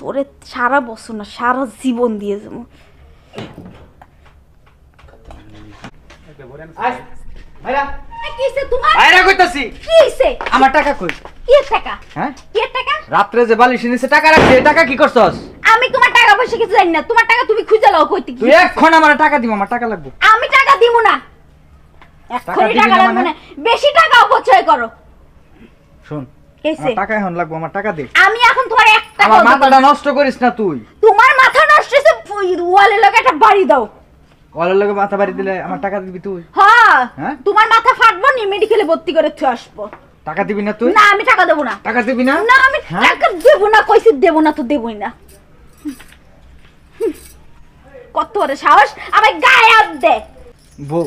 তোরে সারা বছর না সারা জীবন দিয়ে যাব। আমার টাকা কই? কি টাকা? হ্যাঁ? কি টাকা? রাত্রে যে বালিশ নিচে টাকা রাখছি টাকা কি করছস? আমি তোমার টাকা পয়সা কিছু জানি না। তোমার টাকা তুমি খুঁজে লাও কইতে কি তুই এখন আমার টাকা দিব আমার টাকা লাগবে। আমি টাকা দিব না। এক্ষুনি টাকা লাগবে মানে? না। বেশি টাকা অপচয় করো। শোন টাকা এখন লাগবে আমার টাকা দে। আমি এখন তোমার আমার মাথাটা নষ্ট করিস না তুই। তোমার মাথা নষ্ট হয়েছে ওয়ালে লগে একটা বাড়ি দাও। ওয়ালের লগে মাথা বাড়ি দিলে আমার টাকা দিবি তুই? হ্যাঁ হ্যাঁ? তোমার মাথা ফাটবো নি মেডিকেলে ভর্তি করে থুয়ে আসব। টাকা দিবি না তুই? না আমি টাকা দেবো না। টাকা দিবি না? না আমি হ্যাঁ? টাকা দেবো না কইছি দেবো না তো দেবই না। কত বড় সাহস আমার গায়ে হাত দে। বউ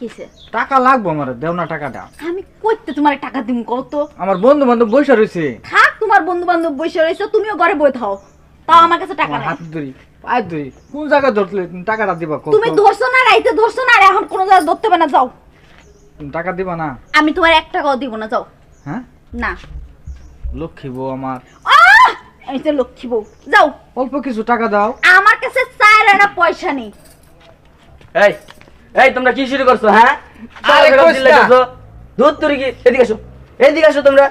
কিসে টাকা লাগবো আমার দেও না টাকাটা। আমি কইতে তোমার টাকা দিম কত আমার বন্ধু বান্ধব বসে রয়েছে থাক তোমার বন্ধু বান্ধব বসে রয়েছো তুমিও ঘরে বই থাও। তাও আমার কাছে টাকা নাই। হাত ধরি পায়ে ধরি। কোন জায়গায় ধরলে তুমি টাকাটা দিবা তুমি ধরছো না রাইতে ধরছো না আর এখন কোনো জায়গায় ধরতে হবে না যাও। তুমি টাকা দিবা না? আমি তোমার এক টাকাও দিব না যাও। হ্যাঁ? না। লক্ষ্মী বউ আমার। আহ! এই যে লক্ষ্মী বউ। যাও। অল্প কিছু টাকা দাও। আমার কাছে চার আনা পয়সা নেই। এই এই তোমরা কি শুরু করছ হ্যাঁ? আরে না। দুধ তুরি কি? এদিকে আসো এদিকে আসো তোমরা।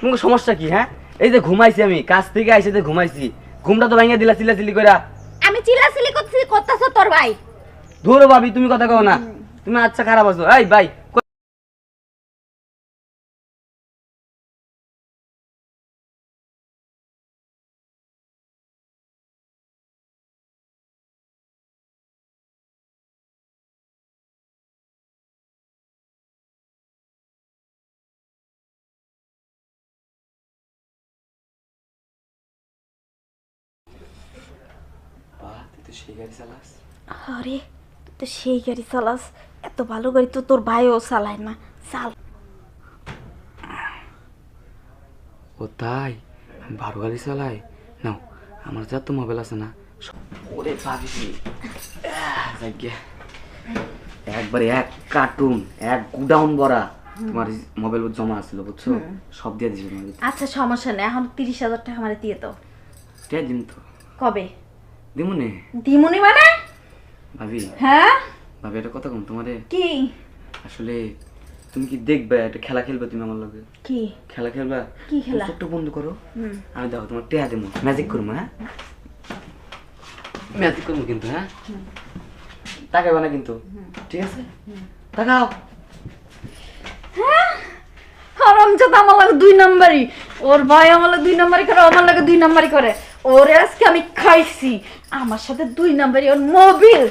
তোমার সমস্যা কি হ্যাঁ? এই যে ঘুমাইছি আমি কাজ থেকে আইসে যে ঘুমাইছি ঘুমটা তো ভাঙিয়ে দিলা চিল্লা চিলি কইরা। আমি চিলাচিলি করতেছি করতেছো তোর ভাই। ধরো ভাবি তুমি কথা কও না। তুমি আচ্ছা খারাপ আছো। এই ভাই তুই সেই গাড়ি চালাস। আরে তো সেই গাড়ি চালাস। এত ভালো গাড়ি তো তোর ভাইও চালায় না। চাল। ও তাই? ভালো গাড়ি নাও আমার যা তো মোবাইল আছে না। ওরে একবারে এক কার্টুন এক গুডাউন ভরা তোমার মোবাইল জমা আছিল বুঝছ? সব দিয়ে দিছি আচ্ছা সমস্যা নেই। এখন তিরিশ হাজার টাকা আমার দিয়ে দাও। দিন তো। কবে? দিমুনে? দিমুনি মানে? ভাবি। হ্যাঁ? ভাবি এটা কথা কম তোমারে। কি? আসলে তুমি কি দেখবে একটা খেলা খেলবে তুমি আমার লগে? কি? খেলা খেলবা? কি খেলা? ছোট্ট বন্ধ করো। আমি দেখো তোমার টেয়া দেবো ম্যাজিক করব হ্যাঁ? ম্যাজিক করব কিন্তু হ্যাঁ? তাকাইবা না কিন্তু। ঠিক আছে? তাকাও। হরমজাদ আমার লাগে দুই নাম্বারই। ওর ভাই আমার লাগে দুই নাম্বারই করে আমার লাগে দুই নাম্বারই করে। ওরে আজকে আমি খাইছি। আমার সাথে দুই নাম্বারই ওর মোবিল